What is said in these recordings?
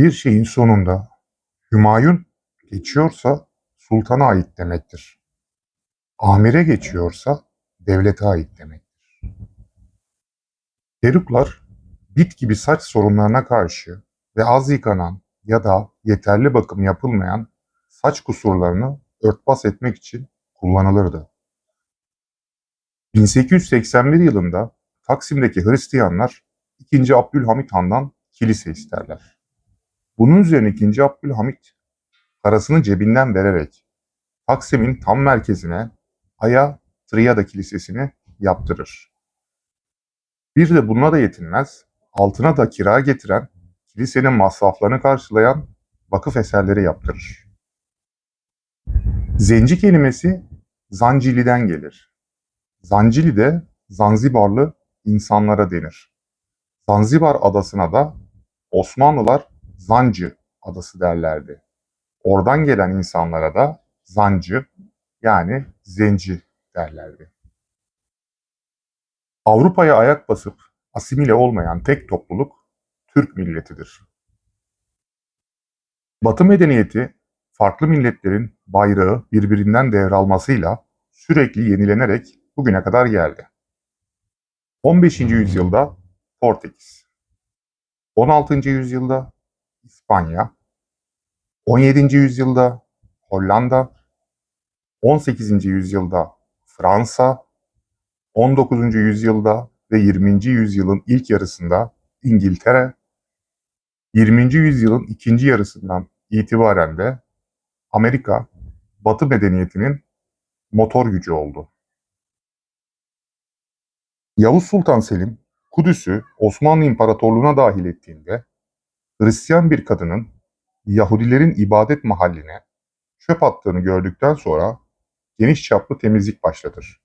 Bir şeyin sonunda Hümayun geçiyorsa sultana ait demektir. Amire geçiyorsa devlete ait demektir. Peruklar bit gibi saç sorunlarına karşı ve az yıkanan ya da yeterli bakım yapılmayan saç kusurlarını örtbas etmek için kullanılırdı. 1881 yılında Taksim'deki Hristiyanlar 2. Abdülhamit Han'dan kilise isterler. Bunun üzerine 2. Abdülhamit parasını cebinden vererek Taksim'in tam merkezine Aya Triyada Kilisesi'ni yaptırır. Bir de bununla da yetinmez, altına da kira getiren, kilisenin masraflarını karşılayan vakıf eserleri yaptırır. Zenci kelimesi Zancili'den gelir. Zancili de Zanzibarlı insanlara denir. Zanzibar adasına da Osmanlılar Zancı adası derlerdi. Oradan gelen insanlara da Zancı yani Zenci derlerdi. Avrupa'ya ayak basıp asimile olmayan tek topluluk Türk milletidir. Batı medeniyeti farklı milletlerin bayrağı birbirinden devralmasıyla sürekli yenilenerek bugüne kadar geldi. 15. yüzyılda Portekiz, 16. yüzyılda İspanya, 17. yüzyılda Hollanda, 18. yüzyılda Fransa, 19. yüzyılda ve 20. yüzyılın ilk yarısında İngiltere, 20. yüzyılın ikinci yarısından itibaren de Amerika, Batı medeniyetinin motor gücü oldu. Yavuz Sultan Selim, Kudüs'ü Osmanlı İmparatorluğu'na dahil ettiğinde Hristiyan bir kadının Yahudilerin ibadet mahalline çöp attığını gördükten sonra geniş çaplı temizlik başlatır.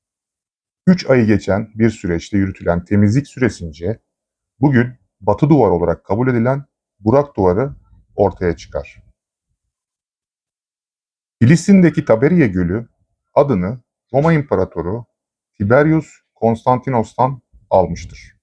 3 ayı geçen bir süreçte yürütülen temizlik süresince bugün Batı Duvar olarak kabul edilen Burak Duvarı ortaya çıkar. Filistin'deki Taberiye Gölü adını Roma İmparatoru Tiberius Konstantinos'tan almıştır.